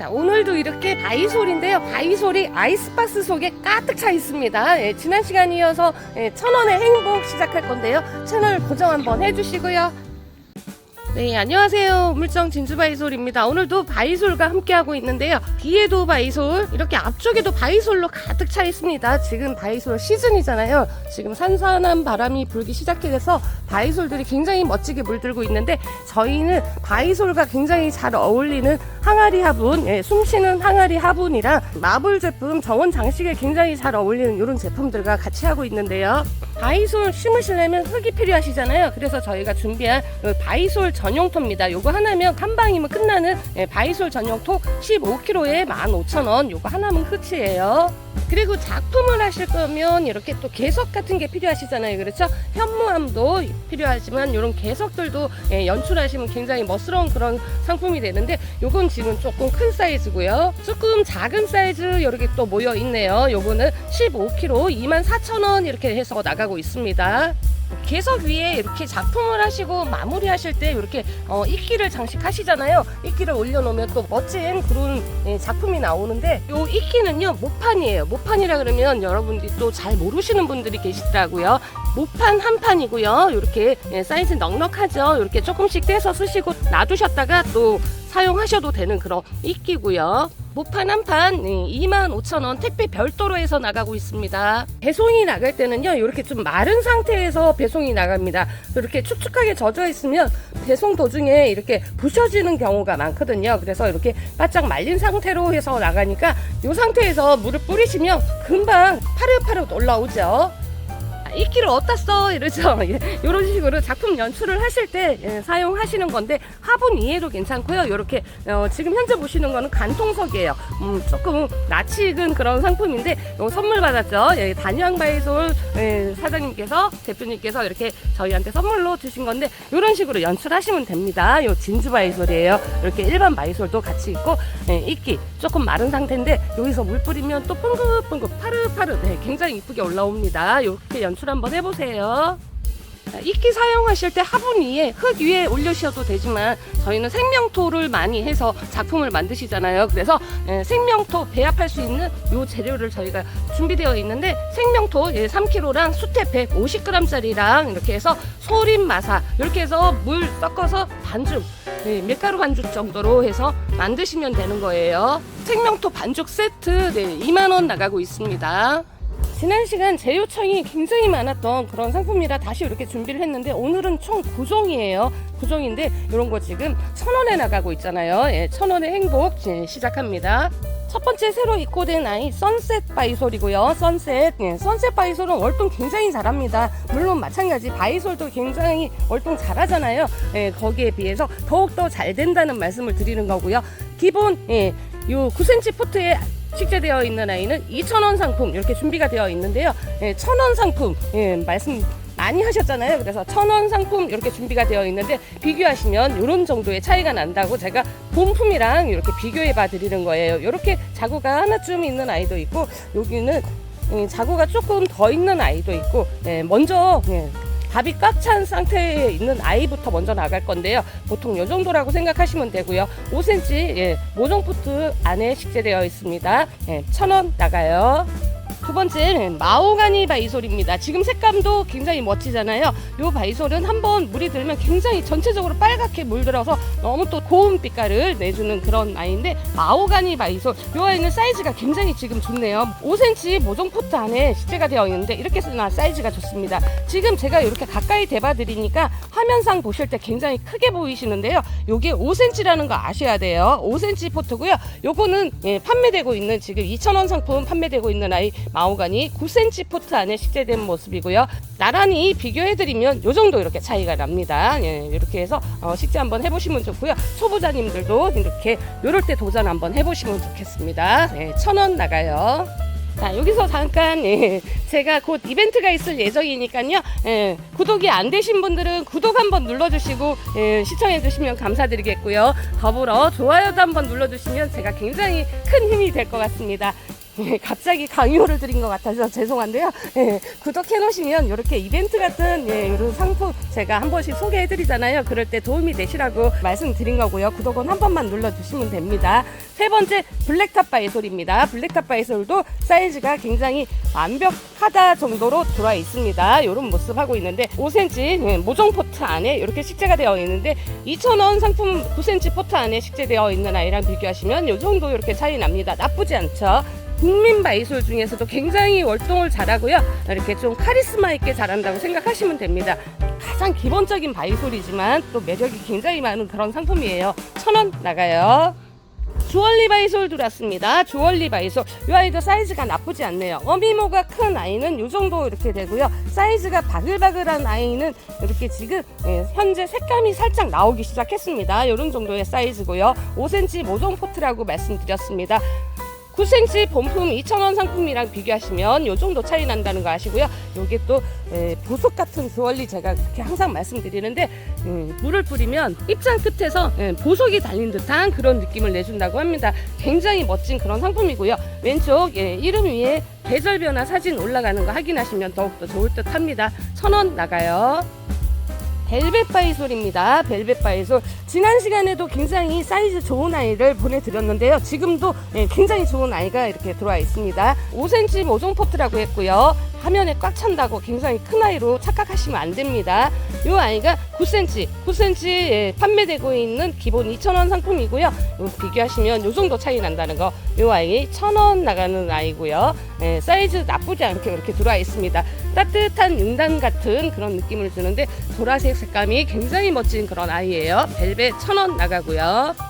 자, 오늘도 이렇게 바이솔인데요. 바이솔이 아이스박스 속에 가득 차 있습니다. 예, 지난 시간에 이어서 예, 천원의 행복 시작할 건데요. 채널 고정 한번 해주시고요. 네, 안녕하세요. 물정 진주 바이솔입니다. 오늘도 바이솔과 함께하고 있는데요. 뒤에도 바이솔, 이렇게 앞쪽에도 바이솔로 가득 차 있습니다. 지금 바이솔 시즌이잖아요. 지금 산산한 바람이 불기 시작해서 바이솔들이 굉장히 멋지게 물들고 있는데 저희는 바이솔과 굉장히 잘 어울리는 항아리 화분, 예, 숨쉬는 항아리 화분이랑 마블 제품 정원 장식에 굉장히 잘 어울리는 이런 제품들과 같이 하고 있는데요. 바이솔 심으시려면 흙이 필요하시잖아요. 그래서 저희가 준비한 이 바이솔 전용토입니다. 요거 하나면 한 방이면 끝나는 예, 바이솔 전용토 15kg에 15,000원. 요거 하나면 끝이에요. 그리고 작품을 하실 거면 이렇게 또 개석 같은 게 필요하시잖아요. 그렇죠? 현무암도 필요하지만 이런 개석들도 예, 연출하시면 굉장히 멋스러운 그런 상품이 되는데 요건 지금 조금 큰 사이즈고요. 조금 작은 사이즈 이렇게 또 모여 있네요. 요거는 15kg 24,000원 이렇게 해서 나가고 있습니다. 개석 위에 이렇게 작품을 하시고 마무리하실 때 이렇게 어, 이끼를 장식하시잖아요. 이끼를 올려놓으면 또 멋진 그런 예, 작품이 나오는데 요 이끼는요 모판이에요. 모판이라 그러면 여러분들이 또 잘 모르시는 분들이 계시더라고요. 모판 한 판이고요. 이렇게 예, 사이즈 넉넉하죠. 이렇게 조금씩 떼서 쓰시고 놔두셨다가 또 사용하셔도 되는 그런 이끼고요. 모판 한 판 25,000원 택배 별도로 해서 나가고 있습니다. 배송이 나갈 때는요. 이렇게 좀 마른 상태에서 배송이 나갑니다. 이렇게 축축하게 젖어 있으면 배송 도중에 이렇게 부셔지는 경우가 많거든요. 그래서 이렇게 바짝 말린 상태로 해서 나가니까 이 상태에서 물을 뿌리시면 금방 파릇파릇 올라오죠. 아, 이끼를 어디다 써 이러죠. 예, 이런 식으로 작품 연출을 하실 때 예, 사용하시는 건데 화분 이해도 괜찮고요. 이렇게 어, 지금 현재 보시는 거는 간통석이에요. 음, 조금 낯이 익은 그런 상품인데 선물 받았죠. 예, 단양 바이솔 예, 사장님께서 대표님께서 이렇게 저희한테 선물로 주신 건데 이런 식으로 연출하시면 됩니다. 요 진주 바이솔이에요. 이렇게 일반 바이솔도 같이 있고 예, 이끼 조금 마른 상태인데 여기서 물 뿌리면 또 뻥긋뻥긋 파릇파릇 네, 굉장히 이쁘게 올라옵니다. 이렇게 연출 한번 해보세요 자, 이끼 사용하실 때 화분 위에 흙 위에 올려주셔도 되지만 저희는 생명토를 많이 해서 작품을 만드시잖아요. 그래서 예, 생명토 배합할 수 있는 요 재료를 저희가 준비되어 있는데 생명토 예, 3kg랑 수태 150g짜리랑 이렇게 해서 소림 마사 이렇게 해서 물 섞어서 반죽 네, 밀가루 반죽 정도로 해서 만드시면 되는 거예요. 생명토 반죽 세트 네, 2만 원 나가고 있습니다. 지난 시간 제 요청이 굉장히 많았던 그런 상품이라 다시 이렇게 준비를 했는데 오늘은 총 9종이에요. 9종인데 이런 거 지금 천 원에 나가고 있잖아요. 예, 천 원의 행복 예, 시작합니다. 첫 번째 새로 입고된 아이 선셋 바이솔이고요. 선셋. 예, 선셋 바이솔은 월동 굉장히 잘합니다. 물론 마찬가지 바이솔도 굉장히 월동 잘하잖아요. 예, 거기에 비해서 더욱 더 잘 된다는 말씀을 드리는 거고요. 기본 예, 요 9cm 포트에 식재되어 있는 아이는 2,000원 상품 이렇게 준비가 되어 있는데요. 예, 1,000원 상품 예, 말씀 많이 하셨잖아요. 그래서 1,000원 상품 이렇게 준비가 되어 있는데 비교하시면 이런 정도의 차이가 난다고 제가 본품이랑 이렇게 비교해 봐 드리는 거예요. 이렇게 자구가 하나쯤 있는 아이도 있고 여기는 예, 자구가 조금 더 있는 아이도 있고 예, 먼저 예, 밥이 꽉 찬 상태에 있는 아이부터 먼저 나갈 건데요. 보통 이 정도라고 생각하시면 되고요. 5cm 예, 모종 포트 안에 식재되어 있습니다. 예, 1,000원 나가요. 두 번째는 마오가니 바이솔입니다. 지금 색감도 굉장히 멋지잖아요. 이 바이솔은 한번 물이 들면 굉장히 전체적으로 빨갛게 물들어서 너무 또 고운 빛깔을 내주는 그런 아이인데 마오가니 바이솔 이 아이는 사이즈가 굉장히 지금 좋네요. 5cm 모종 포트 안에 식재가 되어 있는데 이렇게 쓰나 사이즈가 좋습니다. 지금 제가 이렇게 가까이 대봐 드리니까 화면상 보실 때 굉장히 크게 보이시는데요. 요게 5cm라는 거 아셔야 돼요. 5cm 포트고요. 요거는 예, 판매되고 있는 지금 2,000원 상품 판매되고 있는 아이 마오가니 9cm 포트 안에 식재된 모습이고요. 나란히 비교해드리면 요 정도 이렇게 차이가 납니다. 예, 이렇게 해서 어, 식재 한번 해보시면 좋고요. 초보자님들도 이렇게 요럴 때 도전 한번 해보시면 좋겠습니다. 예, 천원 나가요. 자 여기서 잠깐 예, 제가 곧 이벤트가 있을 예정이니까요. 예, 구독이 안 되신 분들은 구독 한번 눌러주시고 예, 시청해 주시면 감사드리겠고요. 더불어 좋아요도 한번 눌러주시면 제가 굉장히 큰 힘이 될 것 같습니다 예, 갑자기 강요를 드린 것 같아서 죄송한데요. 예, 구독해 놓으시면 이렇게 이벤트 같은 예, 이런 상품 제가 한 번씩 소개해 드리잖아요. 그럴 때 도움이 되시라고 말씀드린 거고요. 구독은 한 번만 눌러 주시면 됩니다. 세 번째 블랙탑 바이솔입니다. 블랙탑 바이솔도 사이즈가 굉장히 완벽하다 정도로 들어와 있습니다. 이런 모습 하고 있는데 5cm 예, 모종 포트 안에 이렇게 식재가 되어 있는데 2,000원 상품 9cm 포트 안에 식재되어 있는 아이랑 비교하시면 이 정도 이렇게 차이 납니다. 나쁘지 않죠. 국민 바이솔 중에서도 굉장히 월동을 잘하고요. 이렇게 좀 카리스마 있게 잘한다고 생각하시면 됩니다. 가장 기본적인 바이솔이지만 또 매력이 굉장히 많은 그런 상품이에요. 천 원 나가요. 주얼리 바이솔 들어왔습니다. 주얼리 바이솔. 이 아이도 사이즈가 나쁘지 않네요. 어미모가 큰 아이는 이 정도 이렇게 되고요. 사이즈가 바글바글한 아이는 이렇게 지금 예, 현재 색감이 살짝 나오기 시작했습니다. 이런 정도의 사이즈고요. 5cm 모종 포트라고 말씀드렸습니다. 9cm 본품 2,000원 상품이랑 비교하시면 이 정도 차이 난다는 거 아시고요. 요게 또 에, 보석 같은 주얼리 제가 그렇게 항상 말씀드리는데 음, 물을 뿌리면 입장 끝에서 예, 보석이 달린 듯한 그런 느낌을 내준다고 합니다. 굉장히 멋진 그런 상품이고요. 왼쪽 예, 이름 위에 계절 변화 사진 올라가는 거 확인하시면 더욱더 좋을 듯 합니다. 천 원 나가요. 벨벳 바이솔입니다. 벨벳 바이솔. 지난 시간에도 굉장히 사이즈 좋은 아이를 보내드렸는데요. 지금도 예, 굉장히 좋은 아이가 이렇게 들어와 있습니다. 5cm 모종 포트라고 했고요. 화면에 꽉 찬다고 굉장히 큰 아이로 착각하시면 안 됩니다. 이 아이가 9cm, 9cm 예, 판매되고 있는 기본 2,000원 상품이고요. 요 비교하시면 이 정도 차이 난다는 거. 이 아이 1,000원 나가는 아이고요. 예, 사이즈 나쁘지 않게 이렇게 들어와 있습니다. 따뜻한 윤단 같은 그런 느낌을 주는데 보라색 색감이 굉장히 멋진 그런 아이예요. 벨벳 1,000원 나가고요.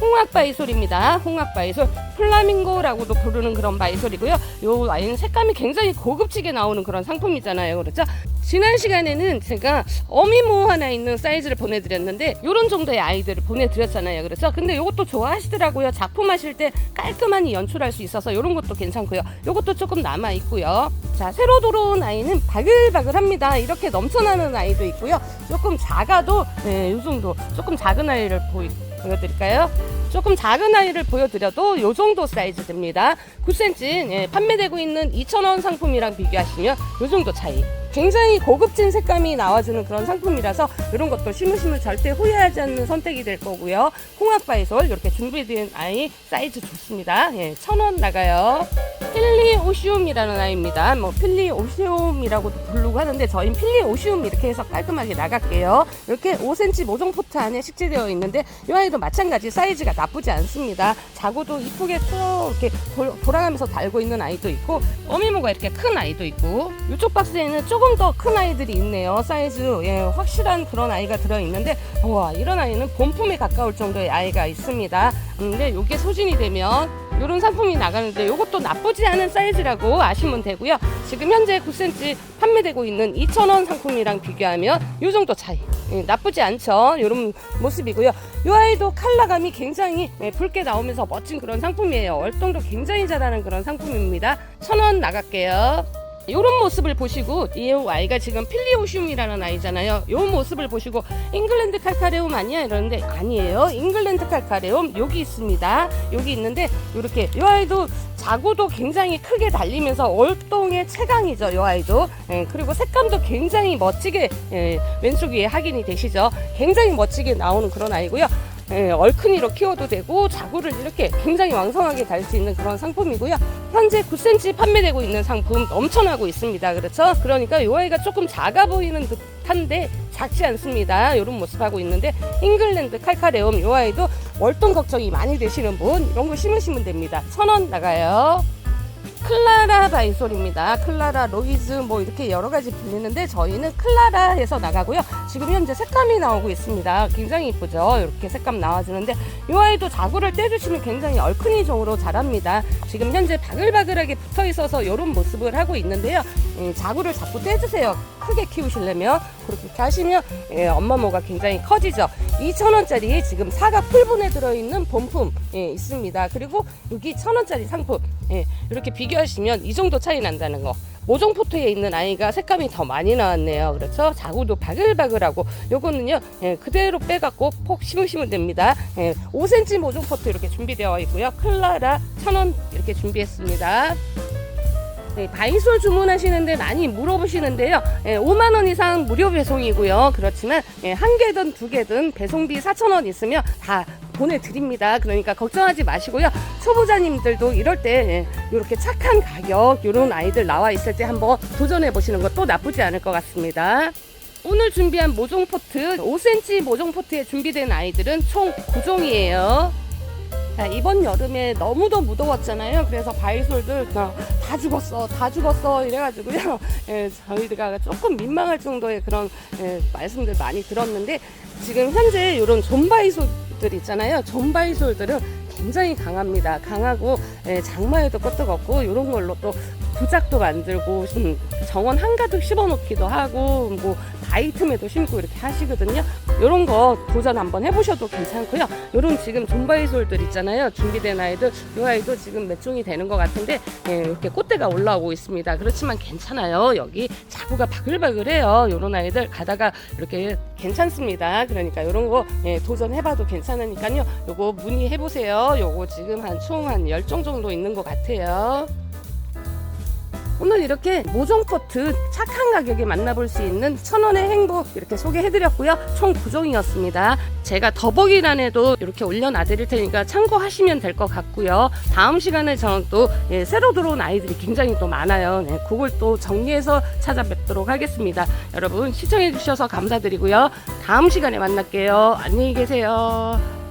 홍학 바이솔입니다. 홍학 바이솔 플라밍고라고도 부르는 그런 바이솔이고요. 요 아이는 색감이 굉장히 고급지게 나오는 그런 상품이잖아요. 그렇죠? 지난 시간에는 제가 어미모 하나 있는 사이즈를 보내드렸는데 요런 정도의 아이들을 보내드렸잖아요. 그렇죠? 근데 요것도 좋아하시더라고요. 작품 하실 때 깔끔하니 연출할 수 있어서 요런 것도 괜찮고요. 요것도 조금 남아 있고요. 자, 새로 들어온 아이는 바글바글합니다. 이렇게 넘쳐나는 아이도 있고요. 조금 작아도 네, 요 정도 조금 작은 아이를 보이 보여드릴까요? 조금 작은 아이를 보여드려도 요 정도 사이즈 됩니다. 9cm 예, 판매되고 있는 2,000원 상품이랑 비교하시면 요 정도 차이. 굉장히 고급진 색감이 나와주는 그런 상품이라서 이런 것도 심으시면 절대 후회하지 않는 선택이 될 거고요. 홍합바이솔 이렇게 준비된 아이 사이즈 좋습니다. 예, 1,000원 나가요. 필리오시움이라는 아이입니다. 뭐 필리오시움이라고도 부르고 하는데 저희는 필리오시움 이렇게 해서 깔끔하게 나갈게요. 이렇게 5cm 모종 포트 안에 식재되어 있는데 이 아이도 마찬가지 사이즈가 나쁘지 않습니다. 자고도 이쁘게 쭉 이렇게 돌- 돌아가면서 달고 있는 아이도 있고 어미모가 이렇게 큰 아이도 있고 이쪽 박스에는 조금 더 큰 아이들이 있네요. 사이즈 예, 확실한 그런 아이가 들어 있는데 와 이런 아이는 본품에 가까울 정도의 아이가 있습니다. 음, 근데 이게 소진이 되면 이런 상품이 나가는데 이것도 나쁘지 않은 사이즈라고 아시면 되고요. 지금 현재 9cm 판매되고 있는 2,000원 상품이랑 비교하면 이 정도 차이. 예, 나쁘지 않죠. 이런 모습이고요. 이 아이도 컬러감이 굉장히 예, 붉게 나오면서 멋진 그런 상품이에요. 월동도 굉장히 잘하는 그런 상품입니다. 1,000원 나갈게요. 이런 모습을 보시고 이 아이가 지금 필리오시움이라는 아이잖아요. 이 모습을 보시고 잉글랜드 칼카레움 아니야 이러는데 아니에요. 잉글랜드 칼카레움 여기 있습니다. 여기 있는데 이렇게 이 아이도 자구도 굉장히 크게 달리면서 월동의 최강이죠. 이 아이도 예, 그리고 색감도 굉장히 멋지게 예, 왼쪽 위에 확인이 되시죠. 굉장히 멋지게 나오는 그런 아이고요. 예, 얼큰이로 키워도 되고 자구를 이렇게 굉장히 왕성하게 달 수 있는 그런 상품이고요. 현재 9cm 판매되고 있는 상품 넘쳐나고 있습니다. 그렇죠? 그러니까 이 아이가 조금 작아 보이는 듯한데 작지 않습니다. 이런 모습 하고 있는데 잉글랜드 칼카레움 이 아이도 월동 걱정이 많이 되시는 분 이런 거 심으시면 됩니다. 천 원 나가요. 클라라 바이솔입니다. 클라라 로이즈 뭐 이렇게 여러 가지 불리는데 저희는 클라라 해서 나가고요. 지금 현재 색감이 나오고 있습니다. 굉장히 이쁘죠. 이렇게 색감 나와주는데 이 아이도 자구를 떼주시면 굉장히 얼큰이종으로 자랍니다. 지금 현재 바글바글하게 붙어 있어서 이런 모습을 하고 있는데요. 예, 자구를 자꾸 떼주세요. 크게 키우시려면 그렇게 하시면 예, 엄마 모가 굉장히 커지죠. 2,000원짜리 지금 사각 풀분에 들어있는 본품 예, 있습니다. 그리고 여기 1,000원짜리 상품 예, 이렇게 비교 비교하시면 이 정도 차이 난다는 거. 모종 포트에 있는 아이가 색감이 더 많이 나왔네요. 그렇죠? 자구도 바글바글하고 요거는요 예, 그대로 빼갖고 폭 심으시면 됩니다. 예, 5cm 모종 포트 이렇게 준비되어 있고요. 클라라 1,000원 이렇게 준비했습니다. 네, 바이솔 주문하시는데 많이 물어보시는데요. 예, 5만 원 이상 무료 배송이고요. 그렇지만 예, 한 개든 두 개든 배송비 4천 원 있으면 다 보내드립니다. 그러니까 걱정하지 마시고요. 초보자님들도 이럴 때 이렇게 착한 가격 이런 아이들 나와 있을 때 한번 도전해 보시는 것도 나쁘지 않을 것 같습니다. 오늘 준비한 모종 포트 5cm 모종 포트에 준비된 아이들은 총 9종이에요. 자, 이번 여름에 너무도 무더웠잖아요. 그래서 바이솔들 어, 다 죽었어, 다 죽었어 이래가지고요. 예, 저희가 조금 민망할 정도의 그런 예, 말씀들 많이 들었는데 지금 현재 이런 존바이솔들 있잖아요. 존바이솔들은 굉장히 강합니다. 강하고 예, 장마에도 끄떡없고 이런 걸로 또 부작도 만들고 음, 정원 한가득 심어놓기도 하고 뭐 바이틈에도 심고 이렇게 하시거든요. 이런 거 도전 한번 해보셔도 괜찮고요. 이런 지금 존바이솔들 있잖아요. 준비된 아이들 이 아이도 지금 몇 종이 되는 것 같은데 예, 이렇게 꽃대가 올라오고 있습니다. 그렇지만 괜찮아요. 여기 자구가 바글바글해요. 이런 아이들 가다가 이렇게 괜찮습니다. 그러니까 이런 거 예, 도전해봐도 괜찮으니까요. 요거 문의해보세요. 요거 지금 한 총한 10종 정도 있는 것 같아요. 오늘 이렇게 모종 포트 착한 가격에 만나볼 수 있는 천원의 행복 이렇게 소개해드렸고요. 총 9종이었습니다. 제가 더보기란에도 이렇게 올려놔드릴 테니까 참고하시면 될 것 같고요. 다음 시간에 저는 또 예, 새로 들어온 아이들이 굉장히 또 많아요. 네, 그걸 또 정리해서 찾아뵙도록 하겠습니다. 여러분 시청해주셔서 감사드리고요. 다음 시간에 만날게요. 안녕히 계세요.